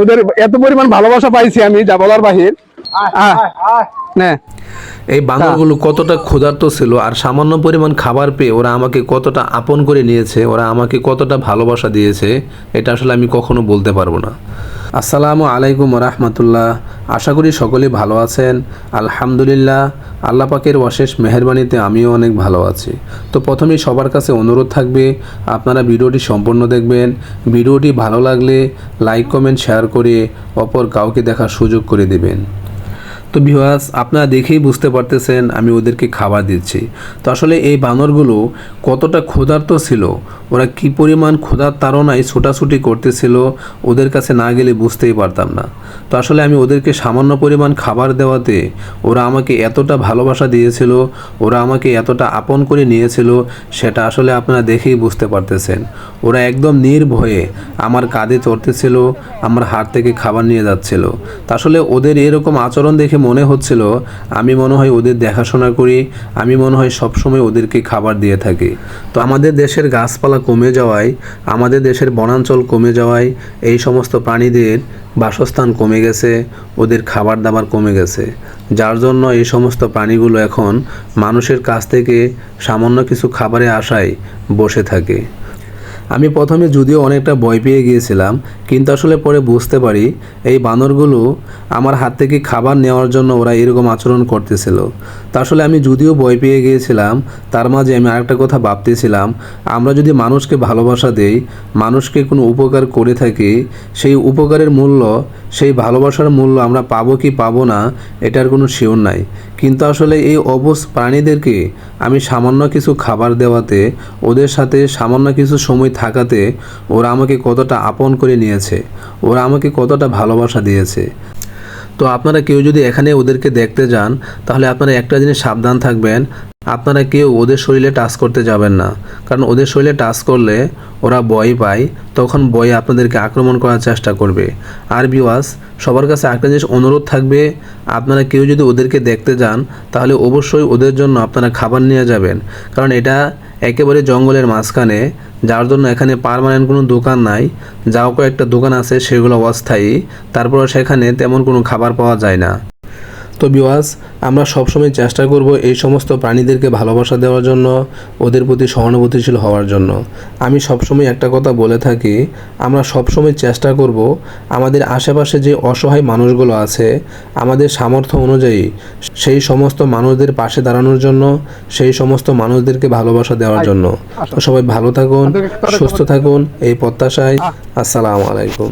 ওদের এত পরিমাণ ভালোবাসা পাইছি আমি যা বলার বাহির এই বানরগুলো কতটা ক্ষুধার্ত ছিল আর সামান্য পরিমাণ খাবার পেয়ে ওরা আমাকে কতটা আপন করে নিয়েছে, ওরা আমাকে কতটা ভালোবাসা দিয়েছে, এটা আসলে আমি কখনো বলতে পারব না। আসসালামু আলাইকুম রহমতুল্লাহ। আশা করি সকলে ভালো আছেন। আলহামদুলিল্লাহ, আল্লাহ পাকের অশেষ মেহরবানিতে আমিও অনেক ভালো আছি। তো প্রথমেই সবার কাছে অনুরোধ থাকবে, আপনারা ভিডিওটি সম্পূর্ণ দেখবেন। ভিডিওটি ভালো লাগলে লাইক, কমেন্ট, শেয়ার করে অপর কাউকে দেখার সুযোগ করে দেবেন। তো ভিউয়ার্স আপনারা দেখেই বুঝতে পারতেছেন আমি ওদেরকে খাবার দিচ্ছি। তো আসলে এই বানরগুলো কতটা ক্ষুধার্ত ছিল, ওরা কি পরিমাণ ক্ষুধার তাড়নায় ছোটাছুটি করতেছিল, ওদের কাছে না গেলে বুঝতেই পারতাম না। তো আসলে আমি ওদেরকে সামান্য পরিমাণ খাবার দেওয়াতে ওরা আমাকে এতটা ভালোবাসা দিয়েছিল, ওরা আমাকে এতটা আপন করে নিয়েছিল, সেটা আসলে আপনারা দেখেই বুঝতে পারতেছেন। ওরা একদম নির্ভয়ে আমার কাঁধে চড়তেছিল, আমার হাত থেকে খাবার নিয়ে যাচ্ছিল। তা আসলে ওদের এরকম আচরণ দেখে মনে হচ্ছিল, আমি মনে হয় ওদের দেখাশোনা করি, আমি মনে হয় সবসময় ওদেরকে খাবার দিয়ে থাকি। তো আমাদের দেশের গাছপালা কমে যাওয়ায়, আমাদের দেশের বনাঞ্চল কমে যাওয়ায়, এই সমস্ত প্রাণীদের বাসস্থান কমে গেছে, ওদের খাবার দাবার কমে গেছে। যার জন্য এই সমস্ত প্রাণীগুলো এখন মানুষের কাছ থেকে সামান্য কিছু খাবারে আশায় বসে থাকে। আমি প্রথমে যদিও অনেকটা ভয় পেয়ে গিয়েছিলাম, কিন্তু আসলে পরে বুঝতে পারি এই বানরগুলো আমার হাত থেকে খাবার নেওয়ার জন্য ওরা এরকম আচরণ করতেছিল। তা আসলে আমি যদিও ভয় পেয়ে গিয়েছিলাম, তার মাঝে আমি আরেকটা কথা ভাবতেছিলাম, আমরা যদি মানুষকে ভালোবাসা দেই, মানুষকে কোনো উপকার করে থাকি, সেই উপকারের মূল্য, সেই ভালোবাসার মূল্য আমরা পাবো কি পাবো না, এটার কোনো শিওর নাই। কিন্তু আসলে এই অবস প্রাণীদেরকে আমি সামান্য কিছু খাবার দেওয়াতে, ওদের সাথে সামান্য কিছু সময় থাকাতে ওরা আমাকে কতটা আপন করে নিয়েছে, ওরা আমাকে কতটা ভালোবাসা দিয়েছে। তো আপনারা কেউ যদি এখানে ওদেরকে দেখতে যান, তাহলে আপনারা একটা জিনিস সাবধান থাকবেন, আপনারা কেউ ওদের শরীরে টাচ করতে যাবেন না। কারণ ওদের শরীরে টাচ করলে ওরা ভয় পায়, তখন ভয়ে আপনাদেরকে আক্রমণ করার চেষ্টা করবে। আর বিওয়াস সবার কাছে একটা জিনিস অনুরোধ থাকবে, আপনারা কেউ যদি ওদেরকে দেখতে যান, তাহলে অবশ্যই ওদের জন্য আপনারা খাবার নিয়ে যাবেন। কারণ এটা একেবারে জঙ্গলের মাঝখানে, যার জন্য এখানে পারমানেন্ট কোনো দোকান নাই। যাও কয়েকটা দোকান আছে, সেগুলো অস্থায়ী। তারপর সেখানে তেমন কোনো খাবার পাওয়া যায় না। তো বিওয়াজ আমরা সবসময় চেষ্টা করব এই সমস্ত প্রাণীদেরকে ভালোবাসা দেওয়ার জন্য, ওদের প্রতি সহানুভূতিশীল হওয়ার জন্য। আমি সবসময় একটা কথা বলে থাকি, আমরা সবসময় চেষ্টা করব আমাদের আশেপাশে যে অসহায় মানুষগুলো আছে, আমাদের সামর্থ্য অনুযায়ী সেই সমস্ত মানুষদের পাশে দাঁড়ানোর জন্য, সেই সমস্ত মানুষদেরকে ভালোবাসা দেওয়ার জন্য। সবাই ভালো থাকুন, সুস্থ থাকুন, এই প্রত্যাশায়, আসসালামু আলাইকুম।